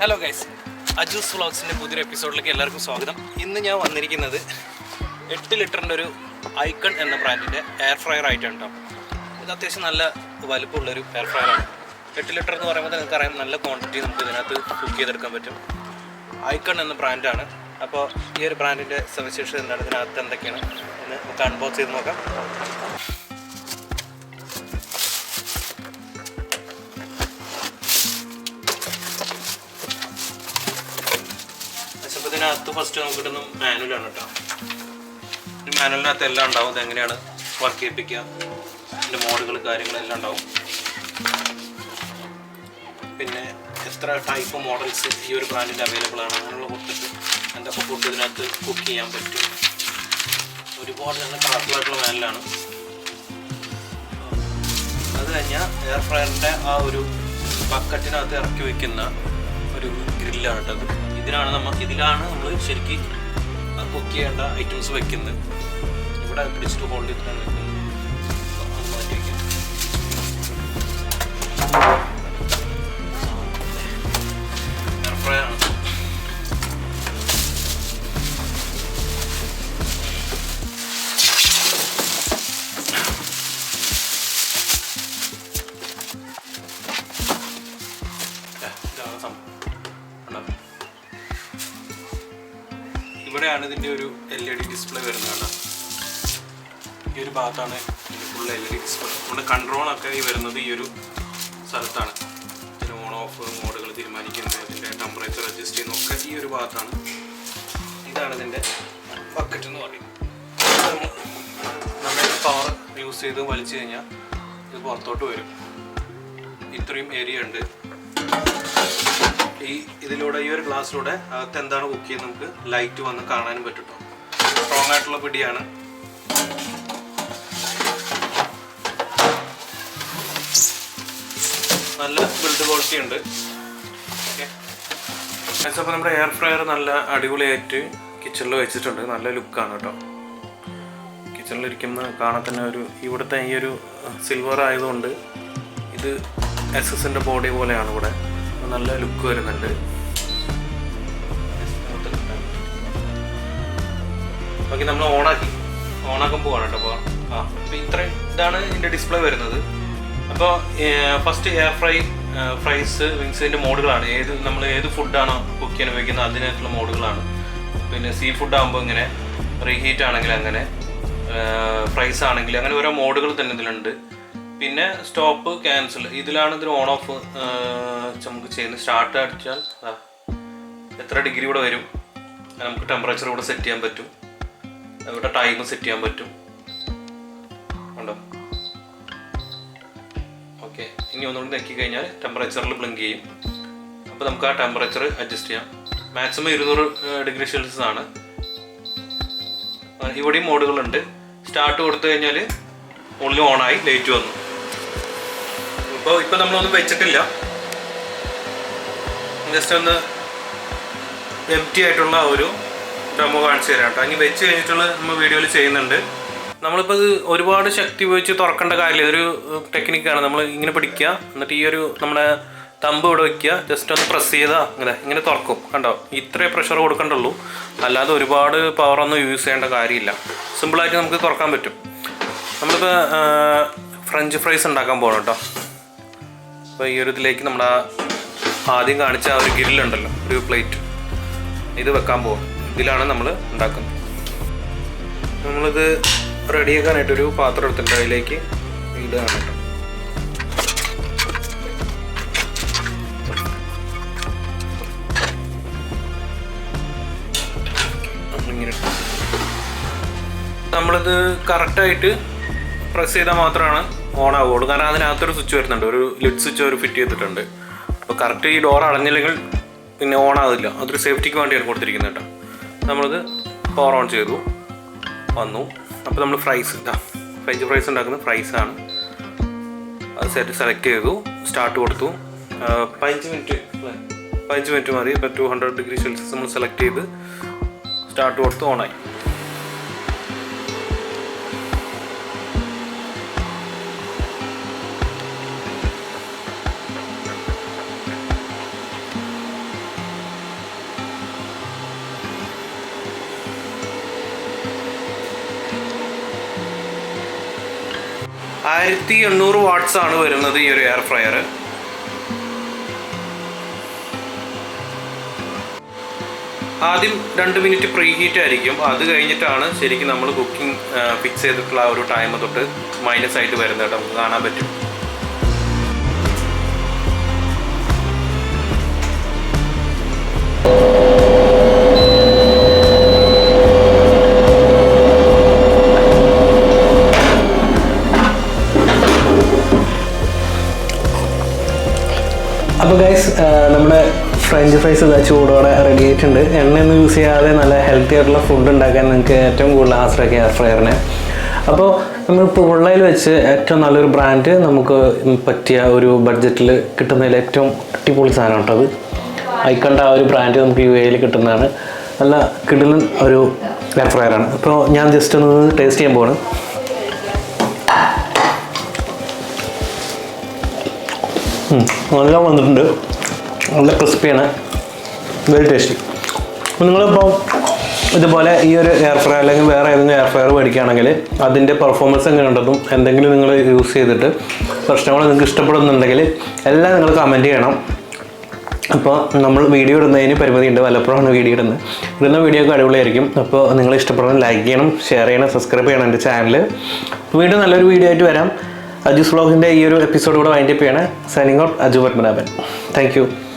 Hello guys അജൂസ് വ്ളോഗ്സിന്റെ പുതിയൊരു എപ്പിസോഡിലേക്ക് എല്ലാവർക്കും സ്വാഗതം. ഇന്ന് ഞാൻ വന്നിരിക്കുന്നത് എട്ട് ലിറ്ററിന്റെ ഒരു ഐക്കൺ എന്ന ബ്രാൻഡിന്റെ എയർ ഫ്രയർ ആയിട്ടാണ് കേട്ടോ ഇത് അത്യാവശ്യം നല്ല വലുപ്പമുള്ളൊരു എയർ ഫ്രയറാണ് എട്ട് ലിറ്റർ എന്ന് പറയുമ്പോൾ നിങ്ങൾക്ക് അറിയാം നല്ല ക്വാണ്ടിറ്റി നമുക്ക് ഇതിനകത്ത് കുക്ക് ചെയ്തെടുക്കാൻ പറ്റും. ഐക്കൺ എന്ന ബ്രാൻഡാണ് അപ്പോൾ ഈ ഒരു ബ്രാൻഡിന്റെ സവിശേഷത എന്താണ് ഇതിനകത്ത് എന്തൊക്കെയാണ്? എന്ന് നമുക്ക് അൺബോക്സ് ചെയ്ത് നോക്കാം. ഇതിനകത്ത് ഫസ്റ്റ് നമുക്ക് കിട്ടുന്ന മാനുവലാണ് കേട്ടോ ഈ മാനുവലിനകത്ത് എല്ലാം ഉണ്ടാവും. ഇതെങ്ങനെയാണ് വർക്ക് ചെയ്യിപ്പിക്കുക? ഇതിന്റെ മോഡുകൾ കാര്യങ്ങളെല്ലാം ഉണ്ടാവും. പിന്നെ എത്ര ടൈപ്പ് മോഡൽസ് ഈ ഒരു ബ്രാൻഡിൽ അവൈലബിൾ ആണ്. അങ്ങനെയുള്ള കൊടുത്തിട്ട് എന്തൊക്കെ ഫുഡ് ഇതിനകത്ത് കുക്ക് ചെയ്യാൻ പറ്റും. ഒരുപാട് നല്ല കളർഫുള്ളായിട്ടുള്ള മാനലാണ് അത് കഴിഞ്ഞാൽ എയർ ഫ്രയറിന്റെ ആ ഒരു ബക്കറ്റിനകത്ത് ഇറക്കി വയ്ക്കുന്ന ഒരു ഗ്രില്ലാണ് കേട്ടത് ഇതിനാണ് നമ്മൾ ഇതിലാണ് നമ്മൾ ശരിക്കും കുക്ക് ചെയ്യേണ്ട ഐറ്റംസ് വെക്കുന്നത്. ഇവിടെ പിടിച്ചിട്ട് ഹോൾഡ് ചെയ്തിട്ടാണ് ഇവിടെയാണ് ഇതിന്റെ ഒരു എൽ ഇ ഡി ഡിസ്പ്ലേ വരുന്നത് കേട്ടോ. ഈ ഒരു ഭാഗത്താണ് full L E D display നമ്മുടെ കൺട്രോളൊക്കെ ഈ വരുന്നത് ഈ ഒരു സ്ഥലത്താണ്. ഇതിന് ഓൺ ഓഫ് മോഡുകൾ തീരുമാനിക്കുന്നത് ഇതിന്റെ ടെമ്പറേച്ചർ അഡ്ജസ്റ്റ് ചെയ്യുന്നതൊക്കെ ഈ ഒരു ഭാഗത്താണ്. ഇതാണ് ഇതിന്റെ ബക്കറ്റ് എന്ന് പറയുന്നത്. നമ്മൾ പവർ യൂസ് ചെയ്ത് വലിച്ചു കഴിഞ്ഞാൽ ഇത് പുറത്തോട്ട് വരും. ഇത്രയും ഏരിയ ഉണ്ട്. ഈ ഇതിലൂടെ ഈ ഒരു ഗ്ലാസ്സിലൂടെ അകത്ത് എന്താണ് കുക്ക് ചെയ്യുന്നത് നമുക്ക് ലൈറ്റ് വന്ന് കാണാനും പറ്റും കേട്ടോ സ്ട്രോങ് ആയിട്ടുള്ള പിടിയാണ്. നല്ല ബിൽഡ് ക്വാളിറ്റി ഉണ്ട്. അപ്പോൾ നമ്മുടെ എയർ ഫ്രയർ നല്ല അടിപൊളിയായിട്ട് കിച്ചണിൽ വെച്ചിട്ടുണ്ട്. നല്ല ലുക്കാണ് കേട്ടോ കിച്ചണിൽ ഇരിക്കുന്ന കാണാൻ തന്നെ ഒരു ഇവിടുത്തെ ഈ ഒരു സിൽവർ ആയതുകൊണ്ട് ഇത് എസ് എസിന്റെ ബോഡി പോലെയാണ് ഇവിടെ. നല്ല ലുക്ക് വരുന്നുണ്ട്. ഓക്കെ നമ്മൾ ഓണാക്കി. ഓണാക്കുമ്പോൾ പോവാണ് കേട്ടോ അപ്പോൾ ആ അപ്പോൾ ഇത്രയും ഇതാണ് ഇതിന്റെ ഡിസ്പ്ലേ വരുന്നത്. അപ്പോൾ ഫസ്റ്റ് എയർ ഫ്രൈ ഫ്രൈസ് വിങ്സിന്റെ മോഡുകളാണ്. ഏത് നമ്മൾ ഏത് ഫുഡാണോ കുക്ക് ചെയ്യാൻ ഉപയോഗിക്കുന്നത് അതിനായിട്ടുള്ള മോഡുകളാണ്. പിന്നെ സീ ഫുഡ് ആകുമ്പോൾ ഇങ്ങനെ റീഹീറ്റ് ആണെങ്കിൽ അങ്ങനെ ഫ്രൈസ് ആണെങ്കിൽ അങ്ങനെ ഓരോ മോഡുകൾ തന്നെ ഇതിലുണ്ട്. പിന്നെ സ്റ്റോപ്പ് ക്യാൻസൽ ഇതിലാണ് ഇതിൽ ഓൺ ഓഫ് നമുക്ക് ചെയ്യുന്നത്. സ്റ്റാർട്ട് അടിച്ചാൽ എത്ര ഡിഗ്രി ഇവിടെ വരും? നമുക്ക് ടെമ്പറേച്ചർ ഇവിടെ സെറ്റ് ചെയ്യാൻ പറ്റും. ഇവിടെ ടൈം സെറ്റ് ചെയ്യാൻ പറ്റും. ഉണ്ടോ? ഓക്കെ ഇനി ഒന്നുകൂടി നോക്കി കഴിഞ്ഞാൽ ടെമ്പറേച്ചറിൽ ബ്ലിങ്ക് ചെയ്യും. അപ്പോൾ നമുക്ക് ആ ടെമ്പറേച്ചർ അഡ്ജസ്റ്റ് ചെയ്യാം. മാക്സിമം ഇരുന്നൂറ് ഡിഗ്രി സെൽഷ്യസ് ആണ്. ഇവിടെയും മോഡുകളുണ്ട് സ്റ്റാർട്ട് കൊടുത്തു കഴിഞ്ഞാൽ ഉള്ളിൽ ഓണായി ലൈറ്റ് വന്നു. ഇപ്പോൾ ഇപ്പോൾ നമ്മളൊന്നും വെച്ചിട്ടില്ല. ജസ്റ്റ് ഒന്ന് എം ടി ആയിട്ടുള്ള ഒരു ഡെമോ കാണിച്ചു തരാം കേട്ടോ. ഇനി വെച്ച് കഴിഞ്ഞിട്ടുള്ള നമ്മൾ വീഡിയോയിൽ ചെയ്യുന്നുണ്ട്. നമ്മളിപ്പോൾ ഇത് ഒരുപാട് ശക്തി ഉപയോഗിച്ച് തുറക്കേണ്ട കാര്യമില്ല. ഇതൊരു ടെക്നിക്കാണ് നമ്മൾ ഇങ്ങനെ പിടിക്കുക. എന്നിട്ട് ഈ ഒരു നമ്മുടെ തമ്പ് ഇവിടെ വെക്കുക. ജസ്റ്റ് ഒന്ന് പ്രസ് ചെയ്താൽ ഇങ്ങനെ ഇങ്ങനെ തുറക്കും. കണ്ടോ? ഇത്രേ പ്രഷർ കൊടുക്കണ്ടുള്ളൂ. അല്ലാതെ ഒരുപാട് പവറൊന്നും യൂസ് ചെയ്യേണ്ട കാര്യമില്ല. സിമ്പിളായിട്ട് നമുക്ക് തുറക്കാൻ പറ്റും. നമ്മളിപ്പോൾ ഫ്രഞ്ച് ഫ്രൈസ് ഉണ്ടാക്കാൻ പോകണം കേട്ടോ അപ്പോൾ ഈ ഒരു ഇതിലേക്ക് നമ്മൾ ആ ആദ്യം കാണിച്ച ആ ഒരു ഗ്രില്ലുണ്ടല്ലോ ഒരു പ്ലേറ്റ് ഇത് വെക്കാൻ പോകും ഇതിലാണ് നമ്മൾ ഉണ്ടാക്കുന്നത്. നമ്മളിത് റെഡിയാക്കാനായിട്ടൊരു പാത്രം എടുത്തിട്ടുണ്ട്. അതിലേക്ക് ഇത് കേട്ടോ. നമ്മളിത് കറക്റ്റായിട്ട് പ്രസ് ചെയ്താൽ മാത്രമാണ് ഓൺ ആവുകയുള്ളൂ. കാരണം അതിനകത്തൊരു സ്വിച്ച് വരുന്നുണ്ട്. ഒരു ലിഡ് സ്വിച്ച് ഒരു ഫിറ്റ് ചെയ്തിട്ടുണ്ട്. അപ്പോൾ കറക്റ്റ് ഈ ഡോർ അടഞ്ഞില്ലെങ്കിൽ പിന്നെ ഓൺ ആവില്ല. അതൊരു സേഫ്റ്റിക്ക് വേണ്ടിയാണ് കൊടുത്തിരിക്കുന്നത് കേട്ടോ. നമ്മളിത് പവർ ഓൺ ചെയ്തു. വന്നു. അപ്പോൾ നമ്മൾ ഫ്രൈസ് ഇതാ. ഫ്രഞ്ച് ഫ്രൈസ് ഉണ്ടാക്കുന്ന ഫ്രൈസാണ് അത് സെറ്റ് സെലക്ട് ചെയ്തു. സ്റ്റാർട്ട് കൊടുത്തു. പതിനഞ്ച് മിനിറ്റ് പതിനഞ്ച് മിനിറ്റ് മതി. ഇപ്പോൾ ടു ഹൺഡ്രഡ് ഡിഗ്രി സെൽഷ്യസ് നമ്മൾ സെലക്ട് ചെയ്ത് സ്റ്റാർട്ട് കൊടുത്ത് ഓണായി ആയിരത്തി എണ്ണൂറ് വാട്ട്സ് ആണ് വരുന്നത് ഈ ഒരു എയർ ഫ്രയർ ആദ്യം രണ്ട് മിനിറ്റ് പ്രീ ഹീറ്റ് ആയിരിക്കും. അത് കഴിഞ്ഞിട്ടാണ് ശരിക്കും നമ്മൾ കുക്കിംഗ് ഫിക്സ് ചെയ്തിട്ടുള്ള ആ ഒരു ടൈം തൊട്ട് മൈനസ് ആയിട്ട് വരുന്നത് നമുക്ക് കാണാൻ പറ്റും. അപ്പോൾ ഗൈസ് നമ്മുടെ ഫ്രഞ്ച് ഫ്രൈസ് ഇതാ ചൂടോടെ റെഡി ആയിട്ടുണ്ട്. എണ്ണയൊന്നും യൂസ് ചെയ്യാതെ നല്ല ഹെൽത്തി ആയിട്ടുള്ള ഫുഡ് ഉണ്ടാക്കാൻ നിങ്ങൾക്ക് ഏറ്റവും കൂടുതൽ ആശ്രയിക്കുക എയർ ഫ്രയറിനെ അപ്പോൾ നമ്മൾ പിള്ളയിൽ വെച്ച് ഏറ്റവും നല്ലൊരു ബ്രാൻഡ് നമുക്ക് പറ്റിയ ഒരു ബഡ്ജറ്റിൽ കിട്ടുന്നതിൽ ഏറ്റവും അടിപൊളി സാധനം കേട്ടോ അത്. ഐക്കണ്ട ആ ഒരു ബ്രാൻഡ് നമുക്ക് യു എയിൽ കിട്ടുന്നതാണ്. നല്ല കിടിലൻ ഒരു എയർ ഫ്രയറാണ് അപ്പോൾ ഞാൻ ജസ്റ്റ് ഒന്ന് ടേസ്റ്റ് ചെയ്യാൻ പോവാണ്. നല്ല വന്നിട്ടുണ്ട്. നല്ല ക്രിസ്പിയാണ് വെരി ടേസ്റ്റി നിങ്ങളിപ്പോൾ ഇതുപോലെ ഈ ഒരു എയർ ഫ്രയർ അല്ലെങ്കിൽ വേറെ ഏതെങ്കിലും എയർ ഫ്രയർ മേടിക്കുകയാണെങ്കിൽ അതിന്റെ പെർഫോമൻസ് എങ്ങനെ എങ്ങനെയുണ്ടെന്നും എന്തെങ്കിലും നിങ്ങൾ യൂസ് ചെയ്തിട്ട് പ്രശ്നങ്ങൾ നിങ്ങൾക്ക് ഇഷ്ടപ്പെടുന്നുണ്ടെങ്കിൽ എല്ലാം നിങ്ങൾ കമന്റ് ചെയ്യണം. അപ്പോൾ നമ്മൾ വീഡിയോ ഇടുന്നതിന് പരിമിതിയുണ്ട്. വല്ലപ്പോഴാണ് വീഡിയോ ഇടുന്നത്. ഇടുന്ന വീഡിയോ ഒക്കെ അടിപൊളിയായിരിക്കും. അപ്പോൾ നിങ്ങൾ ഇഷ്ടപ്പെടുന്ന ലൈക്ക് ചെയ്യണം ഷെയർ ചെയ്യണം സബ്സ്ക്രൈബ് ചെയ്യണം എന്റെ ചാനൽ വീണ്ടും നല്ലൊരു വീഡിയോ ആയിട്ട് വരാം. അജൂസ് വ്ളോഗിന്റെ ഈ ഒരു എപ്പിസോഡ് കൂടെ വൈൻഡപ്പ് ചെയ്യണേ. Signing out Aju Padmanabhan. Thank